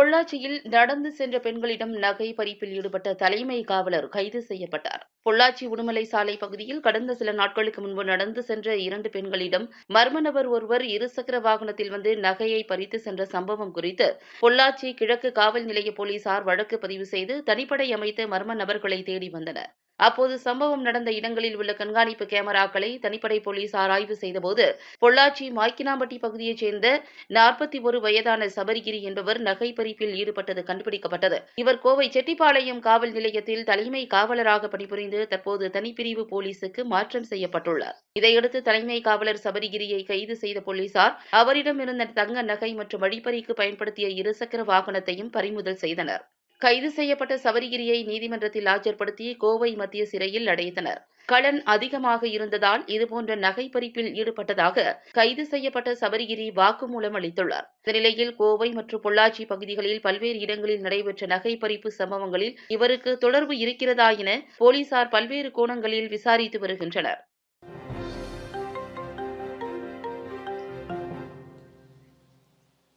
பொள்ளாச்சியில் நடந்து சென்ற பெண்களிடம் நகை பறிப்பில் ஈடுபட்ட தலைமை காவலர் கைது செய்யப்பட்டார். பொள்ளாச்சி உடுமலை சாலை பகுதியில் கடந்த சில நாட்களுக்கு முன்பு நடந்து சென்ற இரண்டு பெண்களிடம் மர்ம நபர் ஒருவர் இருசக்கர வாகனத்தில் வந்து நகையை பறித்து சென்ற சம்பவம் குறித்து பொள்ளாச்சி கிழக்கு காவல் நிலைய போலீசார் வழக்கு பதிவு செய்து தனிப்படை அமைத்து மர்ம நபர்களை தேடி வந்தனர். அப்போது சம்பவம் நடந்த இடங்களில் உள்ள கண்காணிப்பு கேமராக்களை தனிப்படை போலீசார் ஆய்வு செய்தபோது பொள்ளாச்சி மாய்க்கினாம்பட்டி பகுதியைச் சேர்ந்த நாற்பத்தி ஒரு வயதான சபரிகிரி என்பவர் நகை பறிப்பில் ஈடுபட்டது கண்டுபிடிக்கப்பட்டது. இவர் கோவை செட்டிப்பாளையம் காவல் நிலையத்தில் தலைமை காவலராக பணிபுரிந்து தற்போது தனிப்பிரிவு போலீசுக்கு மாற்றம் செய்யப்பட்டுள்ளார். இதையடுத்து தலைமை காவலர் சபரிகிரியை கைது செய்த போலீசார் அவரிடம் இருந்த தங்க நகை மற்றும் வழிப்பறிக்கு பயன்படுத்திய இருசக்கர வாகனத்தையும் பறிமுதல் செய்தனர். கைது செய்யப்பட்ட சபரிகிரியை நீதிமன்றத்தில் ஆஜர்படுத்தி கோவை மத்திய சிறையில் அடைத்தனர். கடன் அதிகமாக இருந்ததால் இதுபோன்ற நகை பறிப்பில் ஈடுபட்டதாக கைது செய்யப்பட்ட சபரிகிரி வாக்குமூலம் அளித்துள்ளார். இந்த நிலையில் கோவை மற்றும் பொள்ளாச்சி பகுதிகளில் பல்வேறு இடங்களில் நடைபெற்ற நகை பறிப்பு சம்பவங்களில் இவருக்கு தொடர்பு இருக்கிறதா என போலீசார் பல்வேறு கோணங்களில் விசாரித்து வருகின்றனர்.